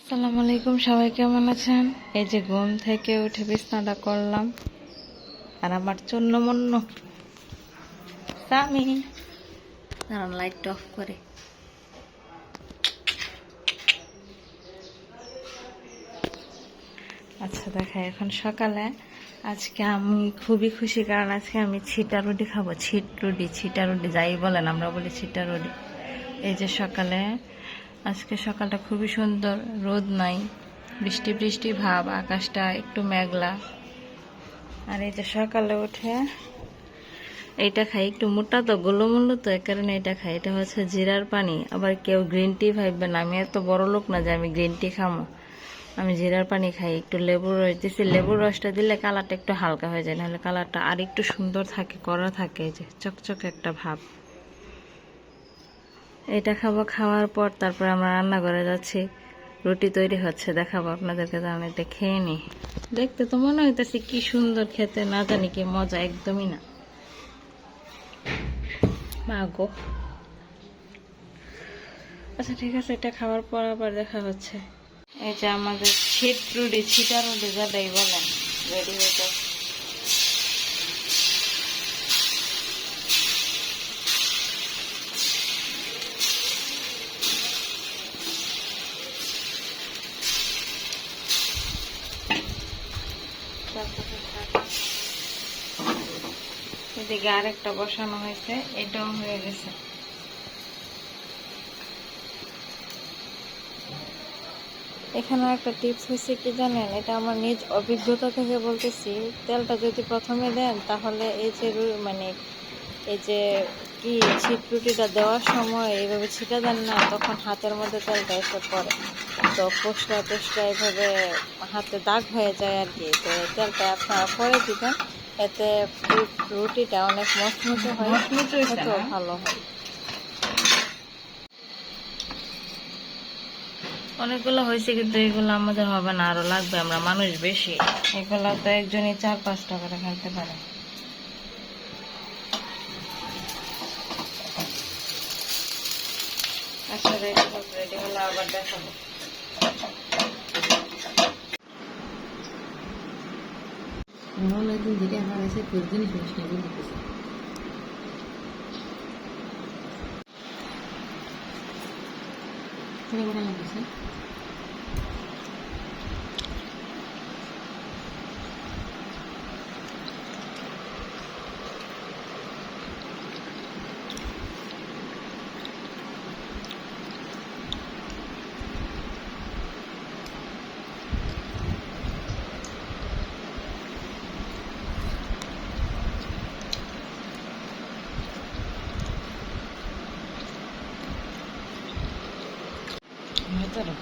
আসসালামু আলাইকুম, সবাই কেমন আছেন? এই যে ঘুম থেকে উঠে বিছনাটা করলাম। আর আমার চন্ন মন্ন দাঁড়ান লাইট অফ করে। আচ্ছা দেখা, এখন সকালে আজকে আমি খুবই খুশি, কারণ আজকে আমি ছিটা রুটি খাব। ছিট রুটি, ছিটা রুটি, যাই বলেন, আমরা বলি ছিটা রুটি। এই যে সকালে আজকে সকালটা খুবই সুন্দর, রোদ নাই, বৃষ্টি বৃষ্টি, ভাব, আকাশটা একটু মেঘলা। আর এই যে সকালে উঠে এইটা খাই, একটু মোটা তো, গোলমূল্য তো এই কারণে এটা খাই। এটা হচ্ছে জিরার পানি, আবার কেউ গ্রিন টি ভাববে না। আমি এত বড় লোক না যে আমি গ্রিন টি খামো। আমি জিরার পানি খাই, একটু লেবুর রস দিছি। লেবুর রসটা দিলে কালারটা একটু হালকা হয়ে যায়, নাহলে কালারটা আর একটু সুন্দর থাকে করা থাকে যে চকচকে একটা ভাব। এটা খাব খাওয়ার পর তারপর আমরা রান্না করে যাচ্ছি। রুটি তৈরি হচ্ছে, দেখাবো আপনাদেরকে তাহলে এটা খেয়ে নি দেখতে তো মনে হইতেছে কি সুন্দর খেতে, না জানি কি মজা, একদমই না। মা গো। আচ্ছা ঠিক আছে, এটা খাওয়ার পর আবার দেখা হচ্ছে। এই যে আমাদের ছিট রুটি, ছিটা রুটি যাটাই বলেন রেডি হইতে এদিকে আরেকটা বসানো হয়েছে, এটাও হয়ে গেছে। এখানে একটা টিপস হয়েছে কি জানেন? এটা আমার নিজ অভিজ্ঞতা থেকে বলতেছি। তেলটা যদি প্রথমে দেন, তাহলে এই যে মানে এই যে কি ছিট রুটিটা দেওয়ার সময় এইভাবে ছিটা দেন না তখন হাতের মধ্যে তেলটা এসে পড়ে। তো পোস্টা টোস্টা এভাবে হাতে দাগ হয়ে যায় আর কি। তো তেলটা আপনারা পরে দিবেন এতে রুটিটা অনেক মচমচে হয় এতেও ভালো হয়। অনেকগুলো হয়েছে কিন্তু এগুলো আমাদের হবে না আরও লাগবে আমরা মানুষ বেশি। এগুলো তো একজনই চার পাঁচটা করে খাইতে পারে। আচ্ছা রেডি হোক রেডি হলে আবার দেখাবো অনেকদিন থেকে আমার এসে প্রতিদিনই শুনিস না বলতেছে ছোটো বড় লাগতেছে ভেতরে